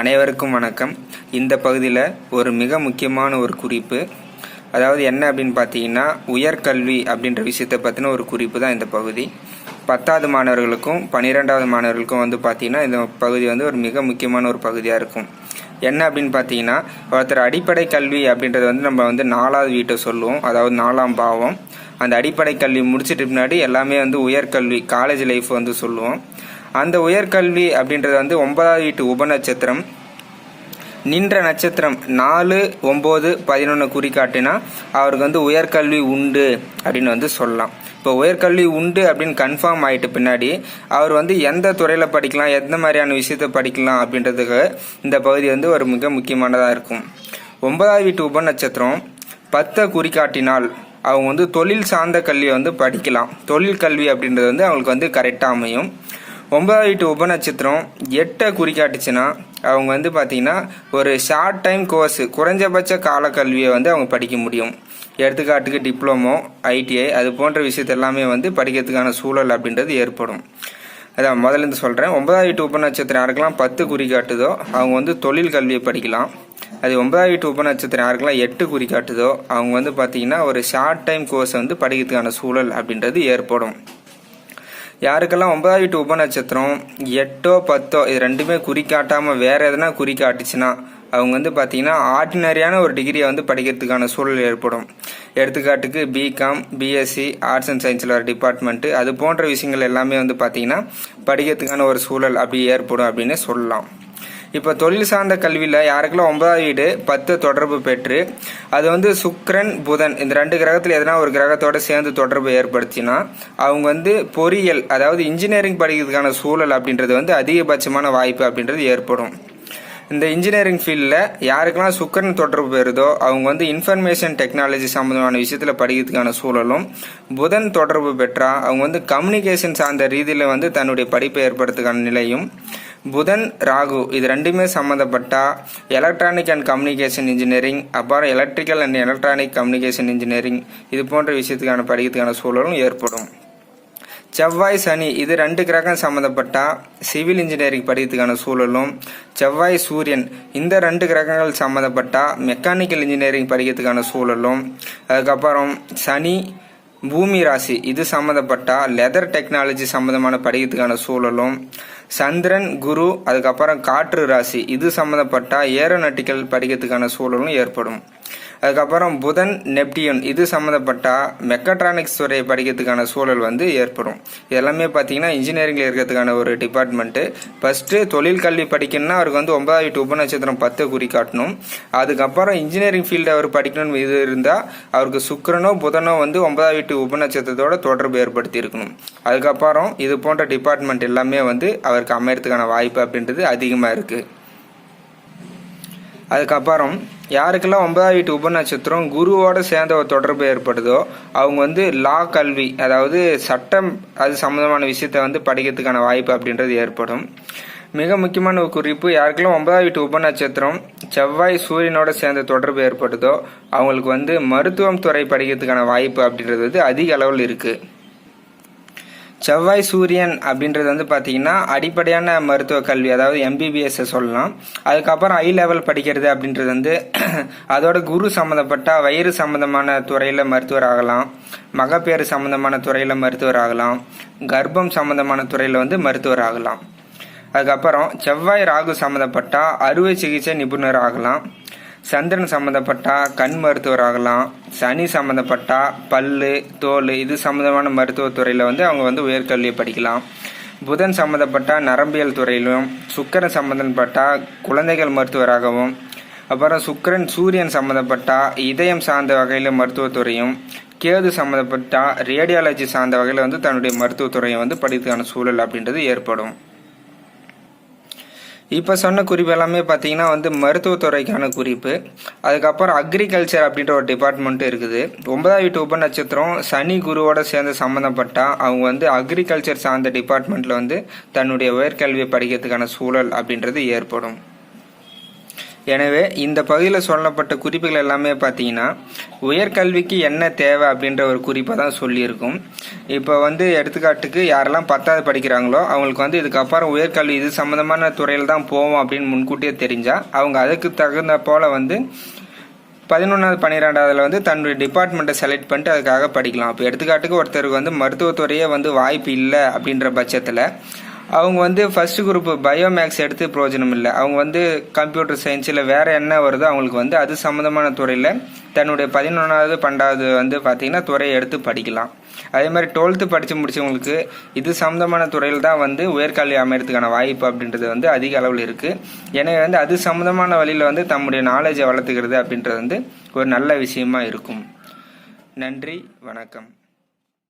அனைவருக்கும் வணக்கம். இந்த பகுதியில் ஒரு மிக முக்கியமான ஒரு குறிப்பு. அதாவது என்ன அப்படின்னு பார்த்தீங்கன்னா உயர்கல்வி அப்படின்ற விஷயத்தை பற்றின ஒரு குறிப்பு தான் இந்த பகுதி. பத்தாவது மாணவர்களுக்கும் பன்னிரெண்டாவது மாணவர்களுக்கும் வந்து பார்த்தீங்கன்னா இந்த பகுதி வந்து ஒரு மிக முக்கியமான ஒரு பகுதியாக இருக்கும். என்ன அப்படின்னு பார்த்தீங்கன்னா ஒருத்தர் அடிப்படை கல்வி அப்படின்றது வந்து நம்ம வந்து நாலாவது வீட்டை சொல்லுவோம். அதாவது நாலாம் பாவம். அந்த அடிப்படை கல்வி முடிச்சிட்டு பின்னாடி எல்லாமே வந்து உயர்கல்வி காலேஜ் லைஃப் வந்து சொல்லுவோம். அந்த உயர்கல்வி அப்படின்றது வந்து ஒன்பதாவது வீட்டு உபநட்சத்திரம். நின்ற நட்சத்திரம் நாலு ஒம்பது பதினொன்று குறிக்காட்டினா அவருக்கு வந்து உயர்கல்வி உண்டு அப்படின்னு வந்து சொல்லலாம். இப்போ உயர்கல்வி உண்டு அப்படின்னு கன்ஃபார்ம் ஆகிட்டு பின்னாடி அவர் வந்து எந்த துறையில் படிக்கலாம் எந்த மாதிரியான விஷயத்தை படிக்கலாம் அப்படின்றதுக்கு இந்த பகுதி வந்து ஒரு மிக முக்கியமானதாக இருக்கும். ஒன்பதாவது வீட்டு உபநட்சத்திரம் பத்தை குறிக்காட்டினால் அவங்க வந்து தொழில் சார்ந்த கல்வியை வந்து படிக்கலாம். தொழில் கல்வி அப்படின்றது வந்து அவங்களுக்கு வந்து கரெக்டாக அமையும். ஒன்பதாவது வீட்டு உபநட்சத்திரம் எட்டை குறிக்காட்டுச்சுன்னா அவங்க வந்து பார்த்தீங்கன்னா ஒரு ஷார்ட் டைம் கோர்ஸ் குறைஞ்சபட்ச காலக்கல்வியை வந்து அவங்க படிக்க முடியும். எடுத்துக்காட்டுக்கு டிப்ளமோ ஐடிஐ அது போன்ற விஷயத்த எல்லாமே வந்து படிக்கிறதுக்கான சூழல் அப்படின்றது ஏற்படும். அதான் முதல்ல இருந்து சொல்கிறேன் ஒன்பதாவது வீட்டு உபநட்சத்திரம் யாருக்கெல்லாம் பத்து குறிக்காட்டுதோ அவங்க வந்து தொழில் கல்வியை படிக்கலாம். அது ஒன்பதாவது வீட்டு உபநட்சத்திரம் யாருக்கெல்லாம் எட்டு குறிக்காட்டுதோ அவங்க வந்து பார்த்தீங்கன்னா ஒரு ஷார்ட் டைம் கோர்ஸை வந்து படிக்கிறதுக்கான சூழல் அப்படின்றது ஏற்படும். யாருக்கெல்லாம் ஒன்பதாவது வீட்டு உபநட்சத்திரம் எட்டோ பத்தோ இது ரெண்டுமே குறிக்காட்டாமல் வேற எதனா குறிக்காட்டுச்சுன்னா அவங்க வந்து பார்த்தீங்கன்னா ஆர்டினரியான ஒரு டிகிரியை வந்து படிக்கிறதுக்கான சூழல் ஏற்படும். எடுத்துக்காட்டுக்கு பிகாம் பிஎஸ்சி ஆர்ட்ஸ் அண்ட் சயின்ஸில் வர டிபார்ட்மெண்ட்டு அது போன்ற விஷயங்கள் எல்லாமே வந்து பார்த்தீங்கன்னா படிக்கிறதுக்கான ஒரு சூழல் அப்படி ஏற்படும் அப்படின்னு சொல்லலாம். இப்போ தொழில் சார்ந்த கல்வியில் யாருக்கெல்லாம் ஒன்பதாவது வீடு பத்து தொடர்பு பெற்று அது வந்து சுக்ரன் புதன் இந்த ரெண்டு கிரகத்தில் எதனா ஒரு கிரகத்தோட சேர்ந்து தொடர்பு ஏற்படுத்தினா அவங்க வந்து பொறியியல் அதாவது இன்ஜினியரிங் படிக்கிறதுக்கான சூழல் அப்படின்றது வந்து அதிகபட்சமான வாய்ப்பு அப்படின்றது ஏற்படும். இந்த இன்ஜினியரிங் ஃபீல்டில் யாருக்கெல்லாம் சுக்கரன் தொடர்பு பெறுதோ அவங்க வந்து இன்ஃபர்மேஷன் டெக்னாலஜி சம்மந்தமான விஷயத்தில் படிக்கிறதுக்கான சூழலும் புதன் தொடர்பு பெற்றால் அவங்க வந்து கம்யூனிகேஷன் சார்ந்த ரீதியில் வந்து தன்னுடைய படிப்பை ஏற்படுத்துக்கான நிலையும் புதன் ராகு இது ரெண்டுமே சம்மந்தப்பட்டா எலக்ட்ரானிக் அண்ட் கம்யூனிகேஷன் இன்ஜினியரிங் அப்புறம் electrical and electronic communication engineering இது போன்ற விஷயத்துக்கான படிக்கிறதுக்கான சூழலும் ஏற்படும். செவ்வாய் சனி இது ரெண்டு கிரகம் சம்மந்தப்பட்டா சிவில் இன்ஜினியரிங் படிக்கிறதுக்கான சூழலும் செவ்வாய் சூரியன் இந்த ரெண்டு கிரகங்கள் சம்மந்தப்பட்டா மெக்கானிக்கல் இன்ஜினியரிங் படிக்கிறதுக்கான சூழலும் அதுக்கப்புறம் சனி பூமி ராசி இது சம்மந்தப்பட்டா லெதர் டெக்னாலஜி சம்மந்தமான படிக்கிறதுக்கான சூழலும் சந்திரன் குரு அதுக்கப்புறம் காற்று ராசி. இது சம்மந்தப்பட்ட ஏரோநாட்டிக்கல் படிக்கிறதுக்கான சூழலும் ஏற்படும். அதுக்கப்புறம் புதன் நெப்டியூன் இது சம்மந்தப்பட்டால் மெக்கட்ரானிக்ஸ் துறையை படிக்கிறதுக்கான சூழல் வந்து ஏற்படும். இதெல்லாமே பார்த்தீங்கன்னா இன்ஜினியரிங்கில் இருக்கிறதுக்கான ஒரு டிபார்ட்மெண்ட்டு ஃபஸ்ட்டு தொழில் கல்வி படிக்கணும்னா அவருக்கு வந்து ஒன்பதாவது வீட்டு உபநட்சத்திரம் பத்து குறி காட்டணும். அதுக்கப்புறம் இன்ஜினியரிங் ஃபீல்டு அவர் படிக்கணும்னு இது இருந்தால் அவருக்கு சுக்கரனோ புதனோ வந்து ஒன்பதாவது வீட்டு உபநட்சத்திரத்தோட தொடர்பு ஏற்படுத்தி இருக்கணும். அதுக்கப்புறம் இது போன்ற டிபார்ட்மெண்ட் எல்லாமே வந்து அவருக்கு அமையறதுக்கான வாய்ப்பு அப்படின்றது அதிகமாக இருக்குது அதுக்கப்புறம் யாருக்கெல்லாம் ஒன்பதாம் வீட்டு உபநட்சத்திரம் குருவோட சேர்ந்த ஒரு தொடர்பு ஏற்படுதோ அவங்க வந்து லா கல்வி அதாவது சட்டம் அது சம்மந்தமான விஷயத்த வந்து படிக்கிறதுக்கான வாய்ப்பு அப்படின்றது ஏற்படும். மிக முக்கியமான ஒரு குறிப்பு யாருக்கெல்லாம் ஒன்பதாம் வீட்டு உபநட்சத்திரம் செவ்வாய் சூரியனோட சேர்ந்த தொடர்பு ஏற்படுதோ அவங்களுக்கு வந்து மருத்துவம் துறை படிக்கிறதுக்கான வாய்ப்பு அப்படின்றது வந்து அதிக அளவில் இருக்குது செவ்வாய் சூரியன் அப்படின்றது வந்து பார்த்தீங்கன்னா அடிப்படையான மருத்துவ கல்வி அதாவது எம்பிபிஎஸ் சொல்லலாம். அதுக்கப்புறம் ஐ லெவல் படிக்கிறது அப்படின்றது வந்து அதோட குரு சம்மந்தப்பட்ட வயிறு சம்மந்தமான துறையில் மருத்துவர் ஆகலாம். மகப்பேறு சம்மந்தமான துறையில் மருத்துவர் ஆகலாம். கர்ப்பம் சம்மந்தமான துறையில் வந்து மருத்துவர் ஆகலாம். அதுக்கப்புறம் செவ்வாய் ராகு சம்மந்தப்பட்ட அறுவை சிகிச்சை நிபுணர் ஆகலாம். சந்திரன் சம்மந்தப்பட்டால் கண் மருத்துவர் ஆகலாம். சனி சம்மந்தப்பட்டா பல்லு தோல் இது சம்மந்தமான மருத்துவத்துறையில் வந்து அவங்க வந்து உயர்கல்வியை படிக்கலாம். புதன் சம்மந்தப்பட்ட நரம்பியல் துறையிலும் சுக்கரன் சம்மந்தப்பட்டா குழந்தைகள் மருத்துவராகவும் அப்புறம் சுக்கரன் சூரியன் சம்மந்தப்பட்டா இதயம் சார்ந்த வகையில் மருத்துவத்துறையும் கேது சம்மந்தப்பட்டா ரேடியாலஜி சார்ந்த வகையில் வந்து தன்னுடைய மருத்துவத்துறையை வந்து படிக்கிறதுக்கான சூழல் அப்படின்றது ஏற்படும். இப்போ சொன்ன குறிப்பு எல்லாமே பார்த்தீங்கன்னா வந்து மருத்துவத்துறைக்கான குறிப்பு. அதுக்கப்புறம் அக்ரிகல்ச்சர் அப்படின்ற ஒரு டிபார்ட்மெண்ட் இருக்குது. ஒன்பதாம் வீட்டு உப நட்சத்திரம் சனி குருவோட சேர்ந்து சம்மந்தப்பட்டால் அவங்க வந்து அக்ரிகல்ச்சர் சார்ந்த டிபார்ட்மெண்ட்டில் வந்து தன்னுடைய உயர்கல்வியை படிக்கிறதுக்கான சூழல் அப்படின்றது ஏற்படும். எனவே இந்த பகுதியில் சொல்லப்பட்ட குறிப்புகள் எல்லாமே பார்த்தீங்கன்னா உயர்கல்விக்கு என்ன தேவை அப்படின்ற ஒரு குறிப்பை தான் சொல்லியிருக்கும். இப்போ வந்து எடுத்துக்காட்டுக்கு யாரெல்லாம் பத்தாவது படிக்கிறாங்களோ அவங்களுக்கு வந்து இதுக்கப்புறம் உயர்கல்வி இது சம்மந்தமான துறையில் தான் போவோம் அப்படின்னு முன்கூட்டியே தெரிஞ்சால் அவங்க அதுக்கு தகுந்த போல் வந்து பதினொன்றாவது பன்னிரெண்டாவதுல வந்து தன்னுடைய டிபார்ட்மெண்ட்டை செலக்ட் பண்ணிட்டு அதுக்காக படிக்கலாம். இப்போ எடுத்துக்காட்டுக்கு ஒருத்தருக்கு வந்து மருத்துவத்துறையே வந்து வாய்ப்பு இல்லை அப்படின்ற பட்சத்தில் அவங்க வந்து ஃபர்ஸ்ட் குரூப் பயோமேக்ஸ் எடுத்து பிரயோஜனம் இல்லை. அவங்க வந்து கம்ப்யூட்டர் சயின்ஸ் இல்லை வேறு என்ன வருதோ அவங்களுக்கு வந்து அது சம்மந்தமான துறையில் தன்னுடைய பதினொன்றாவது பன்னெண்டாவது வந்து பார்த்திங்கன்னா துறையை எடுத்து படிக்கலாம். அதே மாதிரி டுவெல்த்து படித்து முடிச்சவங்களுக்கு இது சம்மந்தமான துறையில் தான் வந்து உயர்கல்வி அமையறதுக்கான வாய்ப்பு அப்படின்றது வந்து அதிக அளவில் இருக்குது எனவே வந்து அது சம்மந்தமான வழியில் வந்து தம்முடைய நாலேஜை வளர்த்துக்கிறது அப்படின்றது வந்து ஒரு நல்ல விஷயமா இருக்கும். நன்றி வணக்கம்.